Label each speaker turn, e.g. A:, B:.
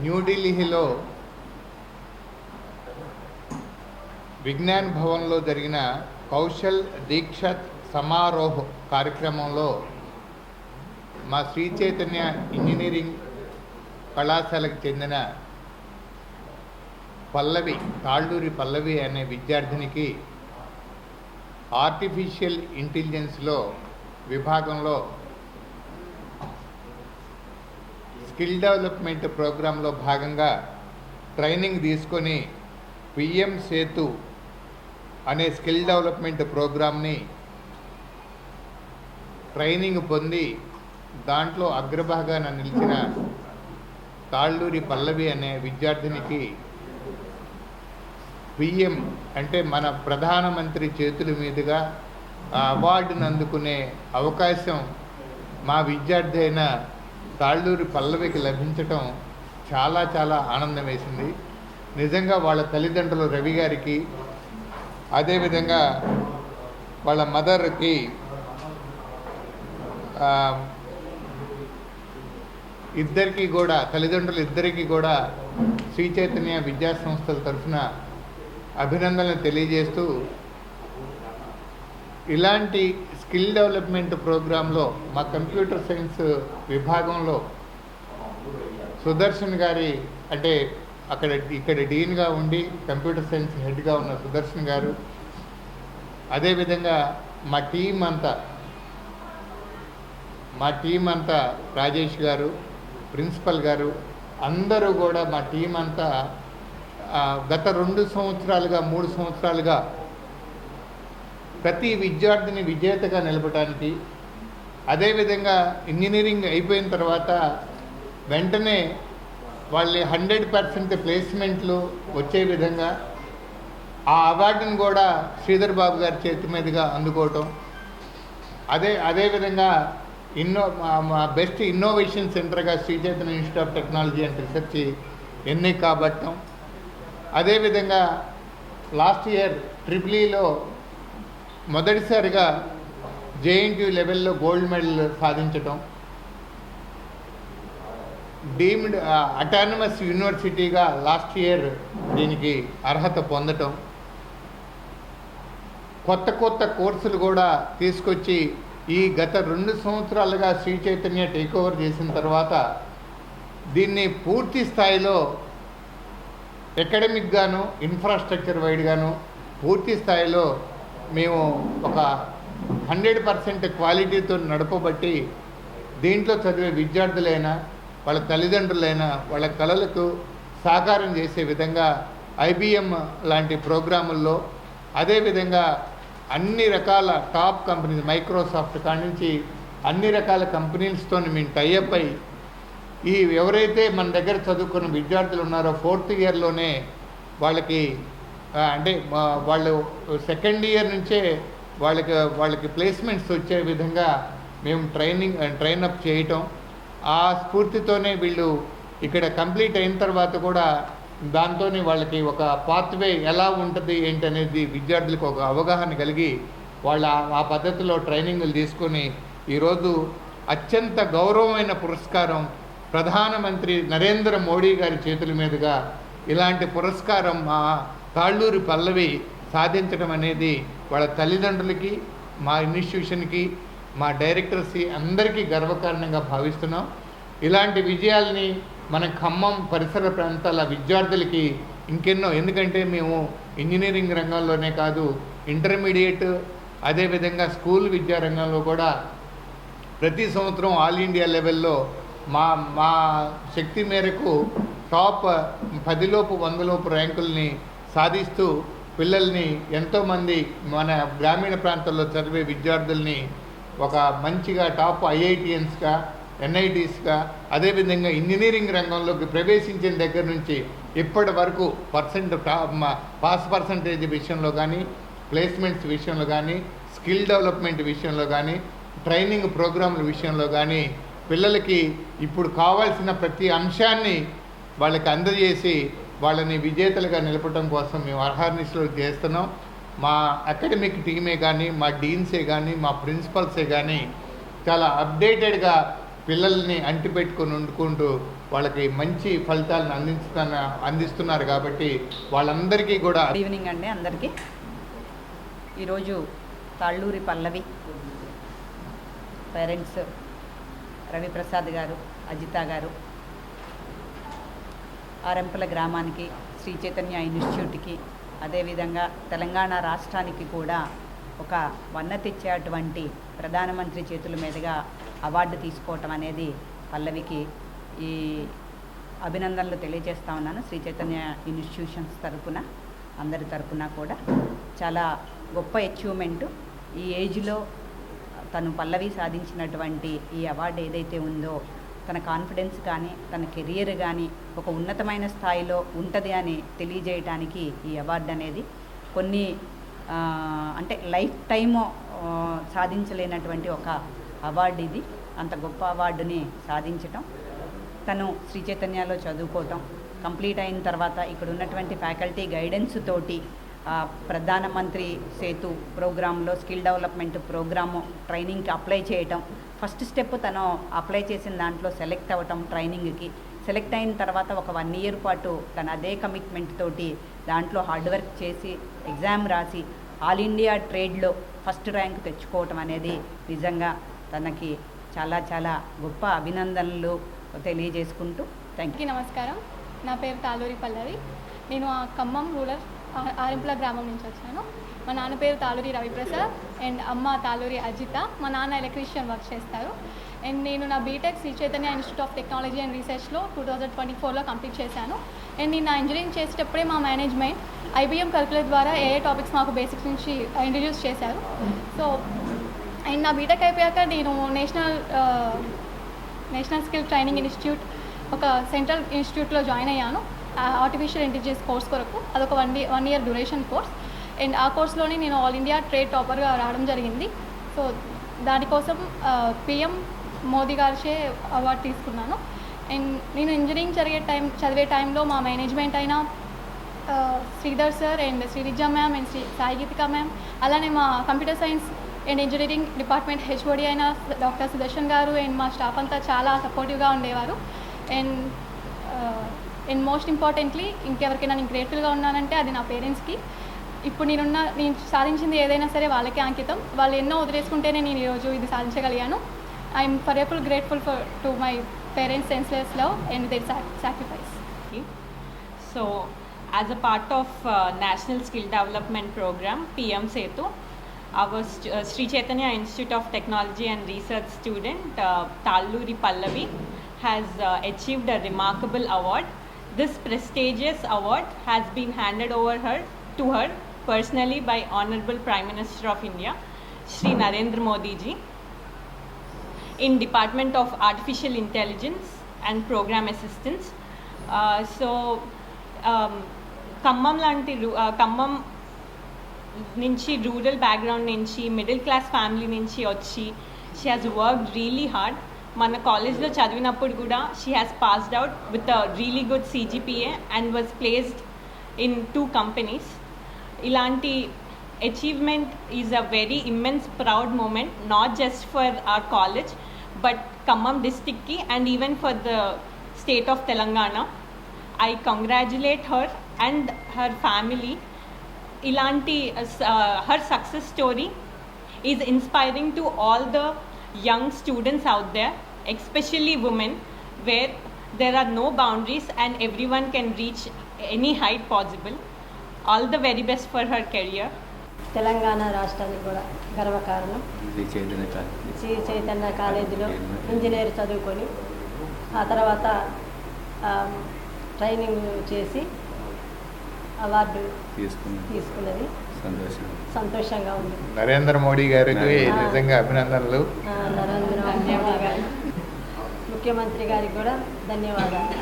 A: న్యూఢిల్లీలో విజ్ఞాన్ భవన్లో జరిగిన కౌశల్ దీక్షత్ సమారోహ్ కార్యక్రమంలో మా శ్రీ చైతన్య ఇంజనీరింగ్ కళాశాలకు చెందిన పల్లవి తాళ్ళూరి పల్లవి అనే విద్యార్థినికి ఆర్టిఫిషియల్ ఇంటెలిజెన్స్లో విభాగంలో స్కిల్ డెవలప్మెంట్ ప్రోగ్రాంలో భాగంగా ట్రైనింగ్ తీసుకొని పిఎం సేతు అనే స్కిల్ డెవలప్మెంట్ ప్రోగ్రామ్ని ట్రైనింగ్ పొంది దాంట్లో అగ్రభాగాన నిలిచిన తాళ్ళూరి పల్లవి అనే విద్యార్థినికి పిఎం అంటే మన ప్రధానమంత్రి చేతుల మీదుగా ఆ అవార్డును అందుకునే అవకాశం మా విద్యార్థి అయిన తాళ్ళూరి పల్లవికి లభించటం చాలా చాలా ఆనందం వేసింది. నిజంగా వాళ్ళ తల్లిదండ్రులు రవి గారికి అదేవిధంగా వాళ్ళ మదర్కి ఇద్దరికీ కూడా తల్లిదండ్రులు ఇద్దరికీ కూడా శ్రీ చైతన్య విద్యా సంస్థల తరఫున అభినందనలు తెలియజేస్తూ ఇలాంటి స్కిల్ డెవలప్మెంట్ ప్రోగ్రాంలో మా కంప్యూటర్ సైన్స్ విభాగంలో సుదర్శన్ గారి అంటే అక్కడ ఇక్కడ డీన్గా ఉండి కంప్యూటర్ సైన్స్ హెడ్గా ఉన్న సుదర్శన్ గారు అదేవిధంగా మా టీం అంతా మా టీం అంతా రాజేష్ గారు ప్రిన్సిపల్ గారు అందరూ కూడా మా టీం అంతా గత రెండు సంవత్సరాలుగా మూడు సంవత్సరాలుగా ప్రతి విద్యార్థిని విజేతగా నిలపడానికి అదేవిధంగా ఇంజనీరింగ్ అయిపోయిన తర్వాత వెంటనే వాళ్ళ హండ్రెడ్ పర్సెంట్ ప్లేస్మెంట్లు వచ్చే విధంగా ఆ అవార్డును కూడా శ్రీధర్ బాబు గారి చేతి మీదుగా అందుకోవటం. అదే అదేవిధంగా ఇన్నో మా best innovation సెంటర్గా Sri Chetana institute of technology and research ఎన్నిక కాబట్టం. అదేవిధంగా లాస్ట్ ఇయర్ ట్రిపులీలో మొదటిసారిగా జేఎన్టీ లెవెల్లో గోల్డ్ మెడల్ సాధించటం. డీమ్డ్ అటానమస్ యూనివర్సిటీగా లాస్ట్ ఇయర్ దీనికి అర్హత పొందటం. కొత్త కొత్త కోర్సులు కూడా తీసుకొచ్చి ఈ గత రెండు సంవత్సరాలుగా శ్రీ చైతన్య టేక్ ఓవర్ చేసిన తర్వాత దీన్ని పూర్తి స్థాయిలో అకాడమిక్గాను ఇన్ఫ్రాస్ట్రక్చర్ వైడ్గాను పూర్తి స్థాయిలో మేము ఒక హండ్రెడ్ పర్సెంట్ క్వాలిటీతో నడపబట్టి దీంట్లో చదివే విద్యార్థులైనా వాళ్ళ తల్లిదండ్రులైనా వాళ్ళ కళలకు సాకారం చేసే విధంగా ఐబిఎం లాంటి ప్రోగ్రాముల్లో అదేవిధంగా అన్ని రకాల టాప్ కంపెనీస్ మైక్రోసాఫ్ట్ కాడి నుంచి అన్ని రకాల కంపెనీలతో మేము టైఅప్ అయి ఈ ఎవరైతే మన దగ్గర చదువుకున్న విద్యార్థులు ఉన్నారో ఫోర్త్ ఇయర్లోనే వాళ్ళకి అంటే వాళ్ళు సెకండ్ ఇయర్ నుంచే వాళ్ళకి వాళ్ళకి ప్లేస్మెంట్స్ వచ్చే విధంగా మేము ట్రైనింగ్ ట్రైన్ అప్ చేయటం. ఆ స్ఫూర్తితోనే వీళ్ళు ఇక్కడ కంప్లీట్ అయిన తర్వాత కూడా దాంతోనే వాళ్ళకి ఒక పాత్వే ఎలా ఉంటుంది ఏంటనేది విద్యార్థులకు ఒక అవగాహన కలిగి వాళ్ళ ఆ- ఆ పద్ధతిలో ట్రైనింగ్లు తీసుకొని ఈరోజు అత్యంత గౌరవమైన పురస్కారం ప్రధానమంత్రి నరేంద్ర మోడీ గారి చేతుల మీదుగా ఇలాంటి పురస్కారం మా తాళ్ళూరి పల్లవి సాధించడం అనేది వాళ్ళ తల్లిదండ్రులకి మా ఇన్స్టిట్యూషన్కి మా డైరెక్టర్స్కి అందరికీ గర్వకారణంగా భావిస్తున్నాం. ఇలాంటి విజయాల్ని మన ఖమ్మం పరిసర ప్రాంతాల విద్యార్థులకి ఇంకెన్నో ఎందుకంటే మేము ఇంజనీరింగ్ రంగంలోనే కాదు ఇంటర్మీడియట్ అదేవిధంగా స్కూల్ విద్యా రంగంలో కూడా ప్రతి సంవత్సరం ఆల్ ఇండియా లెవెల్లో మా మా శక్తి మేరకు టాప్ పదిలోపు వందలోపు ర్యాంకుల్ని సాధిస్తూ పిల్లల్ని ఎంతోమంది మన గ్రామీణ ప్రాంతాల్లో చదివే విద్యార్థుల్ని ఒక మంచిగా టాప్ ఐఐటిఎన్స్గా ఎన్ఐటీస్గా అదేవిధంగా ఇంజనీరింగ్ రంగంలోకి ప్రవేశించిన దగ్గర నుంచి ఇప్పటి వరకు పర్సెంట్ టాప్ పాస్ పర్సంటేజ్ విషయంలో కానీ ప్లేస్మెంట్స్ విషయంలో కానీ స్కిల్ డెవలప్మెంట్ విషయంలో కానీ ట్రైనింగ్ ప్రోగ్రాంల విషయంలో కానీ పిల్లలకి ఇప్పుడు కావాల్సిన ప్రతి అంశాన్ని వాళ్ళకి అందజేసి వాళ్ళని విజేతలుగా నిలపడం కోసం మేము అర్హార్నిస్లో చేస్తున్నాం. మా అకాడమిక్ టీమే కానీ మా డీన్సే కానీ మా ప్రిన్సిపల్సే కానీ చాలా అప్డేటెడ్గా పిల్లల్ని అంటిపెట్టుకొని వండుకుంటూ వాళ్ళకి మంచి ఫలితాలను అందిస్తున్న అందిస్తున్నారు కాబట్టి వాళ్ళందరికీ కూడా
B: ఈవినింగ్ అండి అందరికీ. ఈరోజు తాళ్ళూరి పల్లవి పేరెంట్స్ రవిప్రసాద్ గారు అజిత గారు ఆరెంపల గ్రామానికి శ్రీ చైతన్య ఇన్స్టిట్యూట్కి అదేవిధంగా తెలంగాణ రాష్ట్రానికి కూడా ఒక వన్న తెచ్చేటువంటి ప్రధానమంత్రి చేతుల మీదుగా అవార్డు తీసుకోవటం అనేది పల్లవికి ఈ అభినందనలు తెలియజేస్తా ఉన్నాను. శ్రీ చైతన్య ఇన్స్టిట్యూషన్స్ తరఫున అందరి తరఫున కూడా చాలా గొప్ప అచీవ్మెంటు. ఈ ఏజ్లో తను పల్లవి సాధించినటువంటి ఈ అవార్డు ఏదైతే ఉందో తన కాన్ఫిడెన్స్ కానీ తన కెరియర్ కానీ ఒక ఉన్నతమైన స్థాయిలో ఉంటుంది అని తెలియజేయడానికి ఈ అవార్డు అనేది కొన్ని అంటే లైఫ్ టైము సాధించలేనటువంటి ఒక అవార్డు ఇది. అంత గొప్ప అవార్డుని సాధించటం తను శ్రీ చైతన్యలో చదువుకోవటం కంప్లీట్ అయిన తర్వాత ఇక్కడ ఉన్నటువంటి ఫ్యాకల్టీ గైడెన్స్ తోటి ప్రధానమంత్రి సేతు ప్రోగ్రాంలో స్కిల్ డెవలప్మెంట్ ప్రోగ్రాము ట్రైనింగ్కి అప్లై చేయటం. ఫస్ట్ స్టెప్ తను అప్లై చేసిన దాంట్లో సెలెక్ట్ అవ్వటం ట్రైనింగ్కి. సెలెక్ట్ అయిన తర్వాత ఒక వన్ ఇయర్ పాటు తను అదే కమిట్మెంట్ తోటి దాంట్లో హార్డ్ వర్క్ చేసి ఎగ్జామ్ రాసి ఆల్ ఇండియా ట్రేడ్లో ఫస్ట్ ర్యాంక్ తెచ్చుకోవటం అనేది నిజంగా తనకి చాలా చాలా గొప్ప అభినందనలు తెలియజేసుకుంటూ థ్యాంక్
C: యూ నమస్కారం. నా పేరు తాలూరి పల్లవి. నేను ఆ ఖమ్మం రూరల్ ఆరింపుల గ్రామం నుంచి వచ్చాను. మా నాన్న పేరు తాలూరి రవిప్రసాద్ అండ్ అమ్మ తాలూరి అజిత. మా నాన్న ఎలక్ట్రీషియన్ వర్క్ చేస్తారు. అండ్ నేను నా B Tech Sri Chaitanya institute of technology and రీసెర్చ్లో two thousand twenty ఫోర్లో కంప్లీట్ చేశాను. అండ్ నేను నా ఇంజనీరింగ్ చేసేటప్పుడే మా మేనేజ్మెంట్ ఐబీఎం కరికులర్ ద్వారా ఏ టాపిక్స్ మాకు బేసిక్స్ నుంచి ఇంట్రడ్యూస్ చేశారు. సో అండ్ నా బీటెక్ అయిపోయాక నేను national national skill training institute ఒక సెంట్రల్ ఇన్స్టిట్యూట్లో జాయిన్ అయ్యాను. ఆర్టిఫిషియల్ ఇంటెలిజెన్స్ కోర్స్ కొరకు. అదొక one one year duration course and ఆ కోర్స్లోనే నేను ఆల్ ఇండియా ట్రేడ్ టాపర్గా రావడం జరిగింది. సో దానికోసం పిఎం మోదీ గారిచే అవార్డు తీసుకున్నాను. అండ్ నేను ఇంజనీరింగ్ జరిగే టైం చదివే టైంలో మా మేనేజ్మెంట్ అయినా Sridhar sir and Srividya ma'am and Sri Sai Geethika ma'am అలానే మా computer science and engineering department HOD అయిన డాక్టర్ సుదర్శన్ గారు అండ్ మా స్టాఫ్ అంతా చాలా సపోర్టివ్గా ఉండేవారు. అండ్ అండ్ మోస్ట్ ఇంపార్టెంట్లీ ఇంకెవరికైనా నేను గ్రేట్ఫుల్గా ఉన్నానంటే అది నా పేరెంట్స్కి ఇప్పుడు నేనున్న నేను సాధించింది ఏదైనా సరే వాళ్ళకే అంకితం. వాళ్ళు ఎన్నో వదిలేసుకుంటేనే నేను ఈరోజు ఇది సాధించగలిగాను. I'm for ఎఫుల్ grateful for to my parents senseless love and their sacrifice
D: so as a part of national skill development programme PM Setu our Sri Chaitanya institute of technology and research student Talluri Pallavi has achieved a remarkable award This prestigious award has been handed over her to her personally by Honorable Prime Minister of India, Sri Narendra Modi ji in Department of Artificial Intelligence and Program Assistance. Uh, so, um, Khammam లాంటి రు- uh, Khammam నుంచి rural background నుంచి middle class family నుంచి వచ్చి she has work really hard మన కాలేజ్లో చదివినప్పుడు కూడా she has passed out with a really good CGPA and was placed in two companies ఇలాంటి achievement is a very immense proud moment not just for our college but Khammam డిస్టిక్కి and even for the state of Telangana I congratulate her and her family ఇలాంటి her success story is inspiring to all the young students out there especially women where there are no boundaries and everyone can reach any height possible. All the very best for her career.
E: Telangana రాష్ట్రానికి కూడా గర్వకారణం
F: శ్రీ చైతన్య
E: కాలేజీలో engineer చదువుకొని ఆ తర్వాత training చేసి award
F: తీసుకున్న
E: తీసుకున్నది సంతోషంగా ఉంది.
A: నరేంద్ర మోడీ గారికి. నిజంగా అభినందనలు.
E: నరేంద్ర గారి ముఖ్యమంత్రి గారికి కూడా ధన్యవాదాలు.